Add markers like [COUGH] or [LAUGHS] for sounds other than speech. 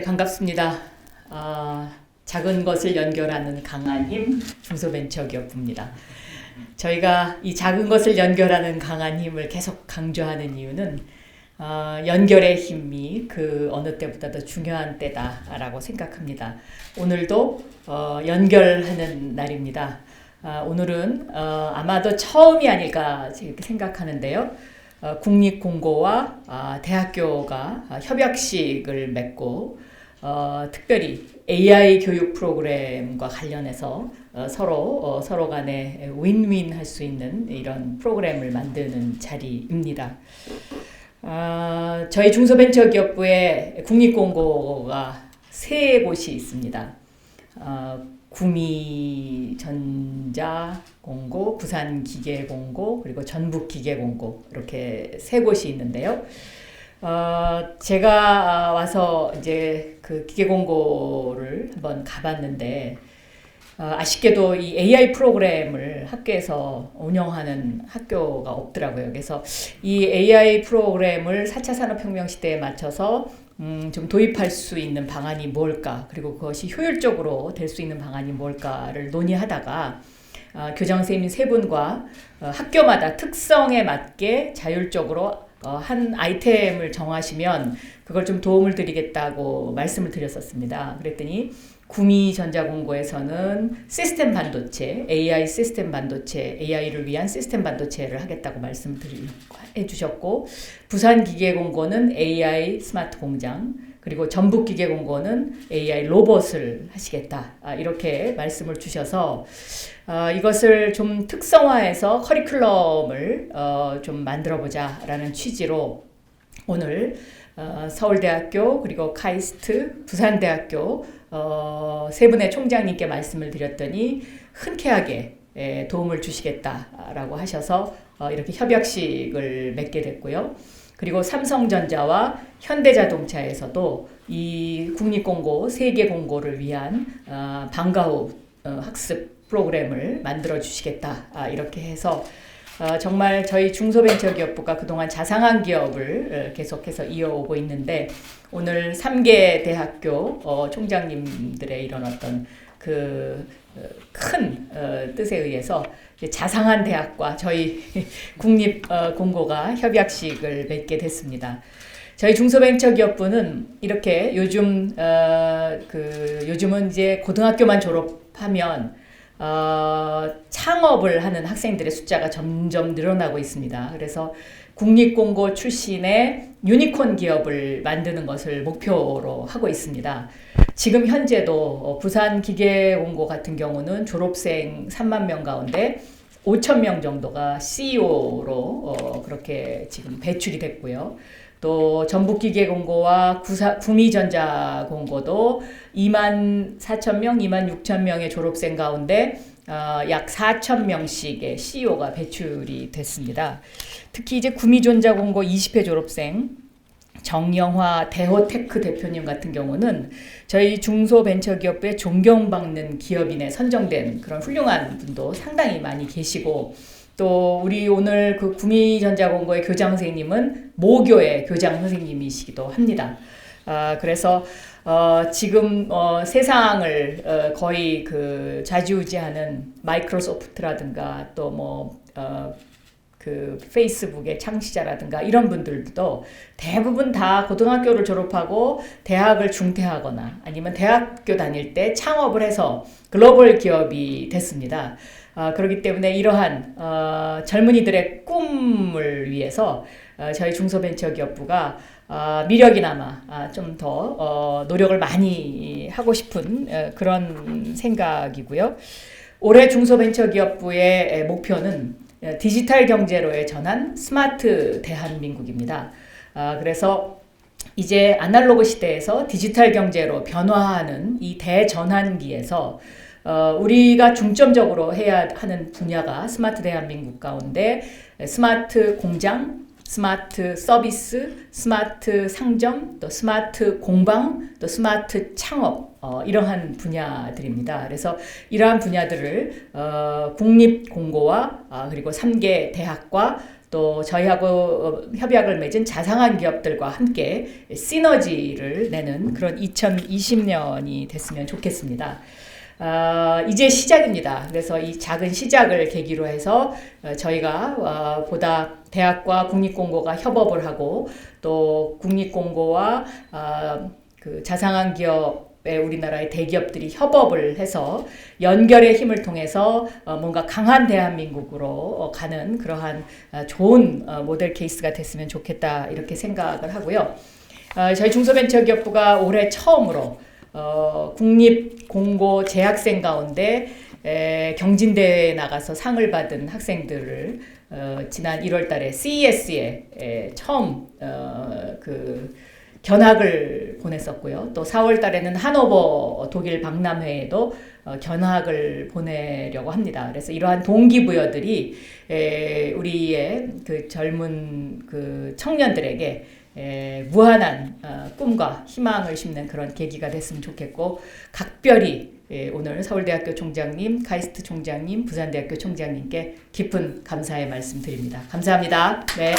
반갑습니다. 어, 작은 것을 연결하는 강한 힘 중소벤처기업부입니다. 저희가 이 작은 것을 연결하는 강한 힘을 계속 강조하는 이유는 어, 연결의 힘이 그 어느 때보다 더 중요한 때다라고 생각합니다. 오늘도 어, 연결하는 날입니다. 아, 오늘은 어, 아마도 처음이 아닐까 생각하는데요. 어, 국립공고와 아, 대학교가 아, 협약식을 맺고 어, 특별히 AI 교육 프로그램과 관련해서 어, 서로 어, 서로 간에 윈윈 할 수 있는 이런 프로그램을 만드는 자리입니다. 아, 저희 중소벤처기업부에 국립공고가 세 곳이 있습니다. 어, 구미전자 공고, 부산 기계 공고, 그리고 전북 기계 공고 이렇게 세 곳이 있는데요. 어, 제가 와서 이제 그 기계 공고를 한번 가봤는데 어, 아쉽게도 이 AI 프로그램을 학교에서 운영하는 학교가 없더라고요. 그래서 이 AI 프로그램을 4차 산업혁명 시대에 맞춰서 음, 좀 도입할 수 있는 방안이 뭘까, 그리고 그것이 효율적으로 될 수 있는 방안이 뭘까를 논의하다가 어, 교장 선생님 세 분과 어, 학교마다 특성에 맞게 자율적으로 어, 한 아이템을 정하시면 그걸 좀 도움을 드리겠다고 말씀을 드렸었습니다. 그랬더니 구미전자공고에서는 시스템 반도체, AI 시스템 반도체, AI를 위한 시스템 반도체를 하겠다고 말씀해 주셨고, 부산기계공고는 AI 스마트 공장, 그리고 전북기계공고는 AI 로봇을 하시겠다. 아, 이렇게 말씀을 주셔서 어, 이것을 좀 특성화해서 커리큘럼을 어, 좀 만들어 보자라는 취지로 오늘 어, 서울대학교 그리고 카이스트 부산대학교 어, 세 분의 총장님께 말씀을 드렸더니 흔쾌하게 예, 도움을 주시겠다라고 하셔서 어, 이렇게 협약식을 맺게 됐고요. 그리고 삼성전자와 현대자동차에서도 이 국립공고 세계 공고를 위한 어, 방과 후 어, 학습 프로그램을 만들어 주시겠다 아, 이렇게 해서 어, 정말 저희 중소벤처기업부가 그동안 자상한 기업을 어, 계속해서 이어오고 있는데 오늘 3개 대학교 어, 총장님들의 이런 어떤 그큰 뜻에 의해서 자상한 대학과 저희 [LAUGHS] 국립 어, 공고가 협약식을 맺게 됐습니다. 저희 중소벤처기업부는 이렇게 요즘 어, 그 요즘은 이제 고등학교만 졸업하면 어, 창업을 하는 학생들의 숫자가 점점 늘어나고 있습니다. 그래서 국립공고 출신의 유니콘 기업을 만드는 것을 목표로 하고 있습니다. 지금 현재도 어, 부산 기계공고 같은 경우는 졸업생 3만 명 가운데 5천 명 정도가 CEO로 어, 그렇게 지금 배출이 됐고요. 또 전북기계공고와 구미전자공고도 2만 4천 명, 2만 6천 명의 졸업생 가운데 어, 약 4천 명씩의 CEO가 배출이 됐습니다. 특히 이제 구미전자공고 20회 졸업생 정영화 대호테크 대표님 같은 경우는 저희 중소벤처기업부에 존경받는 기업인에 선정된 그런 훌륭한 분도 상당히 많이 계시고 또 우리 오늘 그 구미전자공고의 교장 선생님은 모교의 교장 선생님이시기도 합니다. 아, 그래서 어, 지금 어, 세상을 어, 거의 그 좌지우지하는 마이크로소프트라든가 또뭐 어, 그 페이스북의 창시자라든가 이런 분들도 대부분 다 고등학교를 졸업하고 대학을 중퇴하거나 아니면 대학교 다닐 때 창업을 해서 글로벌 기업이 됐습니다. 어, 그렇기 때문에 이러한 어, 젊은이들의 꿈을 위해서 어, 저희 중소벤처기업부가 어, 미력이나마 아, 좀더 어, 노력을 많이 하고 싶은 어, 그런 생각이고요. 올해 중소벤처기업부의 목표는 디지털 경제로의 전환 스마트 대한민국입니다. 아, 그래서 이제 아날로그 시대에서 디지털 경제로 변화하는 이 대전환기에서 어, 우리가 중점적으로 해야 하는 분야가 스마트 대한민국 가운데 스마트 공장, 스마트 서비스, 스마트 상점, 또 스마트 공방, 또 스마트 창업 어, 이러한 분야들입니다. 그래서 이러한 분야들을 어, 국립 공고와 어, 그리고 3개 대학과 또 저희하고 어, 협약을 맺은 자상한 기업들과 함께 시너지를 내는 그런 2020년이 됐으면 좋겠습니다. 아, 이제 시작입니다. 그래서 이 작은 시작을 계기로 해서 어, 저희가 어, 보다 대학과 국립공고가 협업을 하고 또 국립공고와 아, 그 자상한 기업의 우리나라의 대기업들이 협업을 해서 연결의 힘을 통해서 어, 뭔가 강한 대한민국으로 어, 가는 그러한 어, 좋은 어, 모델 케이스가 됐으면 좋겠다 이렇게 생각을 하고요. 어, 저희 중소벤처기업부가 올해 처음으로 어, 국립 공고 재학생 가운데 에, 경진대회에 나가서 상을 받은 학생들을 어, 지난 1월 달에 CES에 에, 처음 어, 그 견학을 보냈었고요. 또 4월 달에는 하노버 독일 박람회에도 어, 견학을 보내려고 합니다. 그래서 이러한 동기부여들이 에, 우리의 그 젊은 그 청년들에게 에, 무한한 어, 꿈과 희망을 심는 그런 계기가 됐으면 좋겠고 각별히 예, 오늘 서울대학교 총장님, 카이스트 총장님, 부산대학교 총장님께 깊은 감사의 말씀 드립니다. 감사합니다. 네.